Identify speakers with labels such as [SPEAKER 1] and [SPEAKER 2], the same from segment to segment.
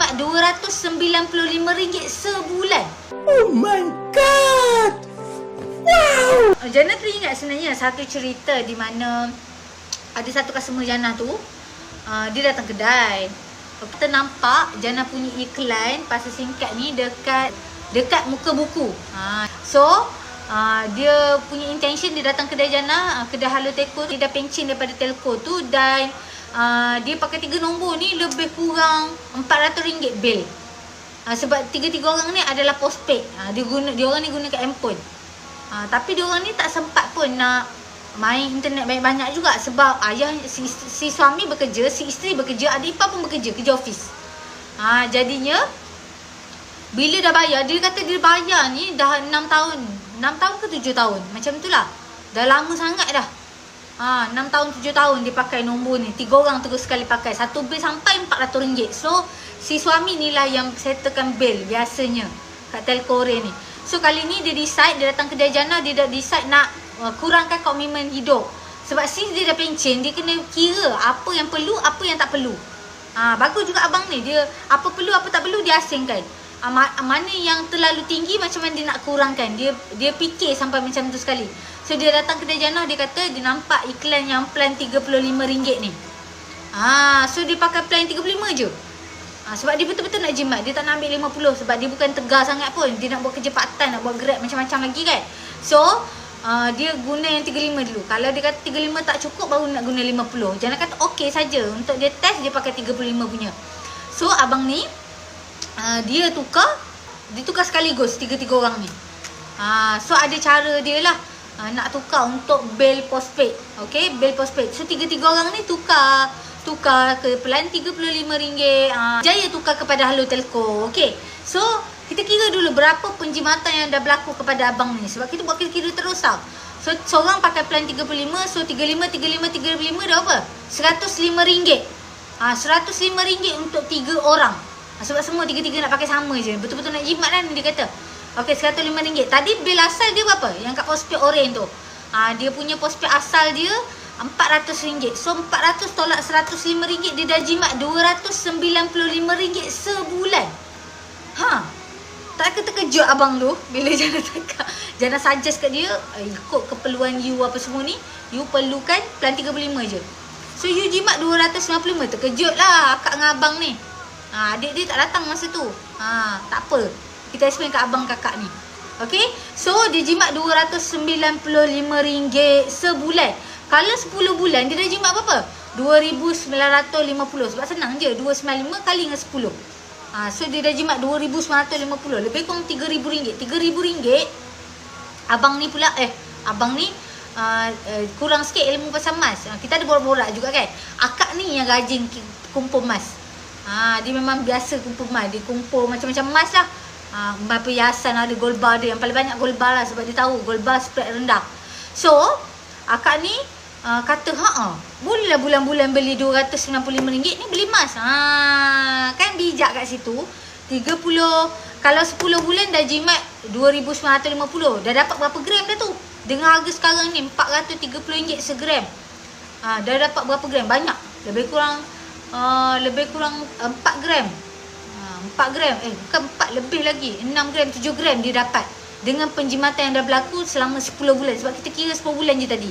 [SPEAKER 1] jimat RM295 sebulan.
[SPEAKER 2] Oh my god! Wow!
[SPEAKER 1] Uh, Jana teringat sebenarnya satu cerita di mana ada satu customer Jana tu uh, dia datang kedai. Kita nampak Jana punya iklan pasal singkat ni dekat dekat muka buku. Ha, so uh, dia punya intention dia datang kedai Jana, uh, kedai Halo Telco dia dah pencen daripada telco tu dan uh, dia pakai tiga nombor ni lebih kurang RM400 bil. Uh, sebab tiga-tiga orang ni adalah postpaid. Uh, dia guna dia orang ni gunakan handphone. Ha, tapi dia orang ni tak sempat pun nak main internet banyak-banyak juga sebab ayah si, si suami bekerja, si isteri bekerja, adik ipar pun bekerja, kerja office. Ha, jadinya bila dah bayar, dia kata dia bayar ni dah 6 tahun. 6 tahun ke 7 tahun? Macam tu lah. Dah lama sangat dah. Ha, 6 tahun 7 tahun dia pakai nombor ni. Tiga orang terus sekali pakai. Satu bil sampai RM400. So, si suami ni lah yang settlekan bil biasanya kat telco ni. So kali ni dia decide dia datang kedai Jana dia dah decide nak uh, kurangkan komitmen hidup. Sebab since dia dah pencen dia kena kira apa yang perlu apa yang tak perlu. Ha, bagus juga abang ni dia apa perlu apa tak perlu dia asingkan. Ma- mana yang terlalu tinggi macam mana dia nak kurangkan. Dia dia fikir sampai macam tu sekali. So dia datang kedai Jana dia kata dia nampak iklan yang plan RM35 ni. Ah, so dia pakai plan 35 je. Ha, sebab dia betul-betul nak jimat. Dia tak nak ambil 50 sebab dia bukan tegar sangat pun. Dia nak buat kerja part time, nak buat grab macam-macam lagi kan. So, uh, dia guna yang 35 dulu. Kalau dia kata 35 tak cukup baru nak guna 50. Jangan kata okey saja. Untuk dia test dia pakai 35 punya. So, abang ni uh, dia tukar dia tukar sekaligus tiga-tiga orang ni. Ha, so ada cara dia lah uh, nak tukar untuk bil postpaid. Okay, bil postpaid. So tiga-tiga orang ni tukar tukar ke pelan RM35 uh, Jaya tukar kepada Halo Telco Okay So kita kira dulu berapa penjimatan yang dah berlaku kepada abang ni Sebab kita buat kira-kira terus tau So seorang pakai plan 35 So 35, 35, 35 dah apa? RM105 ha, RM105 untuk 3 orang ha, Sebab semua tiga-tiga nak pakai sama je Betul-betul nak jimat kan dia kata Okay RM105 Tadi bil asal dia berapa? Yang kat postpaid orange tu ha, Dia punya postpaid asal dia RM400. So 400 tolak RM105 dia dah jimat RM295 sebulan. Ha. Tak ke terkejut abang tu bila Jana cakap. Jana suggest kat dia eh, ikut keperluan you apa semua ni, you perlukan plan 35 je. So you jimat 255 terkejut lah akak dengan abang ni. Ha, adik dia tak datang masa tu. Ha, tak apa. Kita explain kat abang kakak ni. Okay. So dia jimat RM295 sebulan. Kalau 10 bulan dia dah jimat berapa? 2950 sebab senang je 295 kali dengan 10 ha, so dia dah jimat 2950 lebih kurang 3000 ringgit 3000 ringgit abang ni pula eh abang ni uh, uh, kurang sikit ilmu pasal mas uh, kita ada borak-borak juga kan akak ni yang rajin kumpul mas ha, dia memang biasa kumpul mas dia kumpul macam-macam mas lah. Ha, perhiasan ada gold bar dia. Yang paling banyak gold bar lah sebab dia tahu gold bar spread rendah. So akak ni uh, kata ha ah bolehlah bulan-bulan beli RM295 ni beli emas. Ha kan bijak kat situ. 30 kalau 10 bulan dah jimat 2950 dah dapat berapa gram dah tu? Dengan harga sekarang ni RM430 segram. Ha dah dapat berapa gram? Banyak. Lebih kurang uh, lebih kurang 4 gram ha, 4 gram eh bukan 4 lebih lagi 6 gram 7 gram dia dapat dengan penjimatan yang dah berlaku selama 10 bulan sebab kita kira 10 bulan je tadi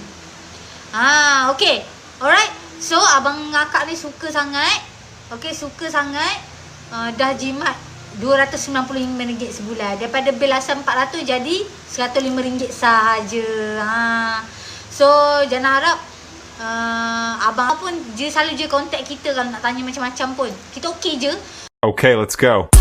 [SPEAKER 1] Ah, okay. Alright. So, abang ngakak ni suka sangat. Okay, suka sangat. Uh, dah jimat RM295 sebulan. Daripada bil asal RM400 jadi RM105 sahaja. Ha. So, jangan harap uh, abang pun je selalu je contact kita kalau nak tanya macam-macam pun. Kita okay je.
[SPEAKER 3] Okay, let's go.